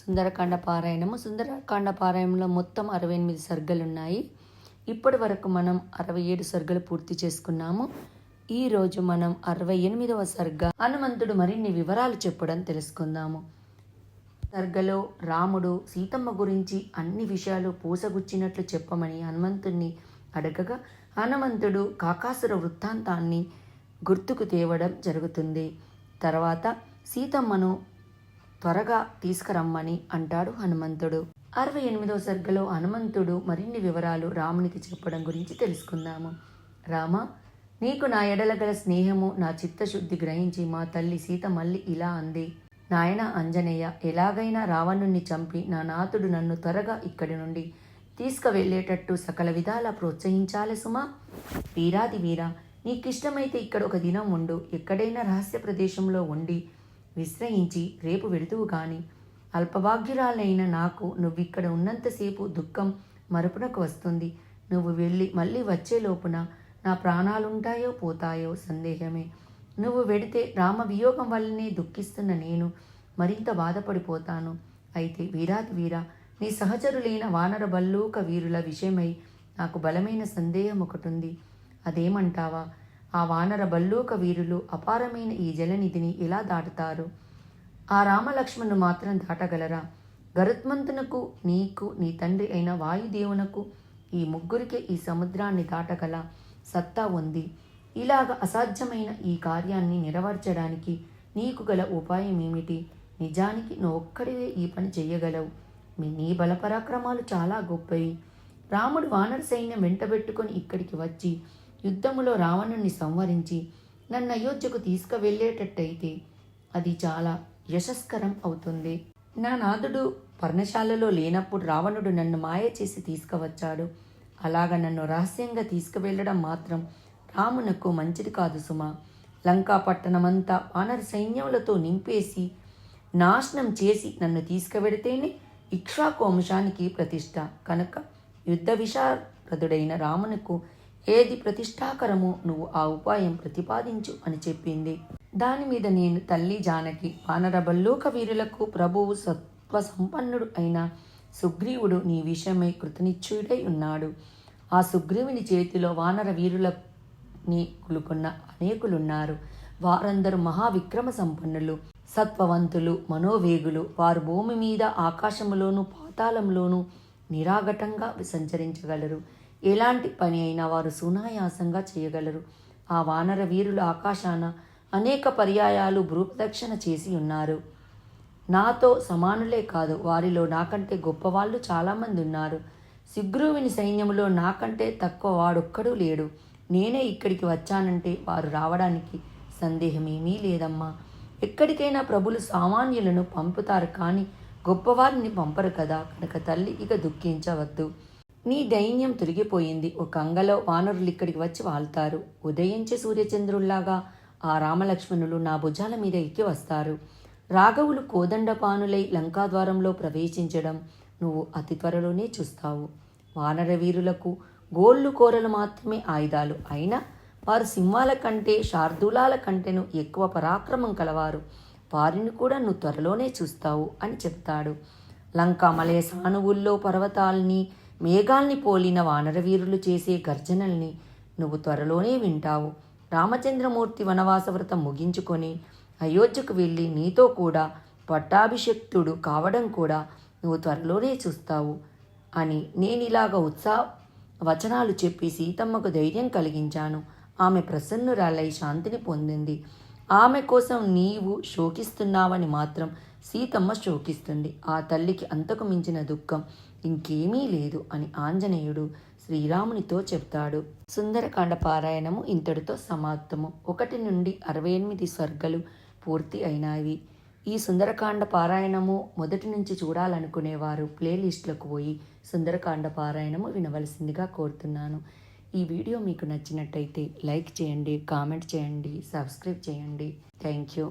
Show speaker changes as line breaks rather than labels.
సుందరకాండ పారాయణము. సుందరకాండ పారాయణంలో మొత్తం అరవై ఎనిమిది సర్గలు ఉన్నాయి ఇప్పటి వరకు మనం అరవై ఏడు సర్గలు పూర్తి చేసుకున్నాము. ఈ రోజు మనం అరవై ఎనిమిదవ సర్గ. హనుమంతుడు మరిన్ని వివరాలు చెప్పడం తెలుసుకుందాము. సర్గలో రాముడు సీతమ్మ గురించి అన్ని విషయాలు పూసగుచ్చినట్లు చెప్పమని హనుమంతుణ్ణి అడగగా హనుమంతుడు కాకాసుర వృత్తాంతాన్ని గుర్తుకు తేవడం జరుగుతుంది. తర్వాత సీతమ్మను త్వరగా తీసుకురమ్మని అంటాడు హనుమంతుడు. అరవై ఎనిమిదవ సర్గలో హనుమంతుడు మరిన్ని వివరాలు రామునికి చెప్పడం గురించి తెలుసుకుందాము. రామ నీకు నా ఎడల గల స్నేహము నా చిత్తశుద్ధి గ్రహించి మా తల్లి సీత మళ్ళీ ఇలా అంది. నాయన అంజనేయ ఎలాగైనా రావణుణ్ణి చంపి నా నాథుడు నన్ను త్వరగా ఇక్కడి నుండి తీసుకువెళ్ళేటట్టు సకల విధాలా ప్రోత్సహించాలి సుమా. వీరాది వీరా నీకిష్టమైతే ఇక్కడ ఒక దినం ఉండు. ఎక్కడైనా రహస్య ప్రదేశంలో ఉండి విశ్రయించి రేపు వెళుతువు గాని. అల్పభాగ్యురాలైన నాకు నువ్విక్కడ ఉన్నంతసేపు దుఃఖం మరుపునకు వస్తుంది. నువ్వు వెళ్ళి మళ్ళీ వచ్చే లోపున నా ప్రాణాలుంటాయో పోతాయో సందేహమే. నువ్వు వెడితే రామ వియోగం వల్లనే దుఃఖిస్తున్న నేను మరింత బాధపడిపోతాను. అయితే వీరాది వీరా నీ సహచరులైన వానర బల్లూక వీరుల విషయమై నాకు బలమైన సందేహం ఒకటుంది అదేమంటావా? ఆ వానర బల్లూక వీరులు అపారమైన ఈ జలనిధిని ఎలా దాటుతారు? ఆ రామలక్ష్మణ్ను మాత్రం దాటగలరా? గరుత్మంతునకు నీకు నీ తండ్రి అయిన వాయుదేవునకు ఈ ముగ్గురికే ఈ సముద్రాన్ని దాటగల సత్తా ఉంది. ఇలాగ అసాధ్యమైన ఈ కార్యాన్ని నెరవేర్చడానికి నీకు గల ఉపాయం ఏమిటి? నిజానికి నువ్వు ఒక్కడివే ఈ పని చేయగలవు. మీ నీ బలపరాక్రమాలు చాలా గొప్పవి. రాముడు వానర సైన్యం వెంటబెట్టుకొని ఇక్కడికి వచ్చి యుద్ధములో రావణుణ్ణి సంవరించి నన్ను అయోధ్యకు తీసుకువెళ్ళేటట్టయితే అది చాలా యశస్కరం అవుతుంది. నా నాథుడు పర్ణశాలలో లేనప్పుడు రావణుడు నన్ను మాయ చేసి తీసుకువచ్చాడు. అలాగ నన్ను రహస్యంగా తీసుకువెళ్ళడం మాత్రం రామునకు మంచిది కాదు సుమా. లంకా పట్టణమంతా వానర సైన్యములతో నింపేసి నాశనం చేసి నన్ను తీసుకువెడితేనే ఇక్ష్వాకు వంశానికి ప్రతిష్ట. కనుక యుద్ధ విశారదుడైన రామునకు ఏది ప్రతిష్టాకరమో నువ్వు ఆ ఉపాయం ప్రతిపాదించు అని చెప్పింది. దాని మీద నేను తల్లి జానకి వానరబల్లోక వీరులకు ప్రభువు సత్వ సంపన్నుడు అయిన సుగ్రీవుడు నీ విషయమై కృతనిశ్చయుడై ఉన్నాడు. ఆ సుగ్రీవుని చేతిలో వానర వీరులని కులుకున్న అనేకులున్నారు. వారందరూ మహావిక్రమ సంపన్నులు సత్వవంతులు మనోవేగులు. వారు భూమి మీద ఆకాశములోను పాతాళంలోనూ నిరాఘటంగా సంచరించగలరు ఎలాంటి పని అయినా వారు సునాయాసంగా చేయగలరు. ఆ వానర వీరులు ఆకాశాన అనేక పర్యాయాలు భూప్రదక్షిణ చేసి ఉన్నారు. నాతో సమానులే కాదు వారిలో నాకంటే గొప్పవాళ్ళు చాలామంది ఉన్నారు. సిగ్రువిని సైన్యంలో నాకంటే తక్కువ వాడొక్కడూ లేడు. నేనే ఇక్కడికి వచ్చానంటే వారు రావడానికి సందేహమేమీ లేదమ్మా. ఎక్కడికైనా ప్రభులు సామాన్యులను పంపుతారు కానీ గొప్పవారిని పంపరు కదా. కనుక తల్లి ఇక దుఃఖించవద్దు. నీ దైన్యం తొలగిపోయింది. ఒక అంగలో వానరులు ఇక్కడికి వచ్చి వాళ్తారు. ఉదయించే సూర్యచంద్రుల్లాగా ఆ రామలక్ష్మణులు నా భుజాల మీద ఎక్కి వస్తారు. రాఘవులు కోదండపానులై లంకాద్వారంలో ప్రవేశించడం నువ్వు అతి త్వరలోనే చూస్తావు. వానర వీరులకు గోళ్ళు కోరలు మాత్రమే ఆయుధాలు. అయినా వారు సింహాల కంటే శార్దూలాల కంటేను ఎక్కువ పరాక్రమం కలవారు. వారిని కూడా నువ్వు త్వరలోనే చూస్తావు అని చెప్తాడు. లంకా మలయ సానువుల్లో పర్వతాల్ని మేఘాల్ని పోలిన వానరవీరులు చేసే గర్జనల్ని నువ్వు త్వరలోనే వింటావు. రామచంద్రమూర్తి వనవాస వ్రతం ముగించుకొని అయోధ్యకు వెళ్ళి నీతో కూడా పట్టాభిషక్తుడు కావడం కూడా నువ్వు త్వరలోనే చూస్తావు అని నేనిలాగ ఉత్సాహ వచనాలు చెప్పి సీతమ్మకు ధైర్యం కలిగించాను. ఆమె ప్రసన్నురాలై శాంతిని పొందింది. ఆమె కోసం నీవు శోకిస్తున్నావని మాత్రం సీతమ్మ శోకిస్తుంది. ఆ తల్లికి అంతకు మించిన దుఃఖం ఇంకేమీ లేదు అని ఆంజనేయుడు శ్రీరామునితో చెప్తాడు. సుందరకాండ పారాయణము ఇంతటితో సమాప్తము. ఒకటి నుండి అరవై ఎనిమిది స్వర్గలు పూర్తి అయినాయి. ఈ సుందరకాండ పారాయణము మొదటి నుంచి చూడాలనుకునేవారు ప్లేలిస్ట్లకు పోయి సుందరకాండ పారాయణము వినవలసిందిగా కోరుతున్నాను. ఈ వీడియో మీకు నచ్చినట్టయితే లైక్ చేయండి కామెంట్ చేయండి సబ్స్క్రైబ్ చేయండి. Thank you.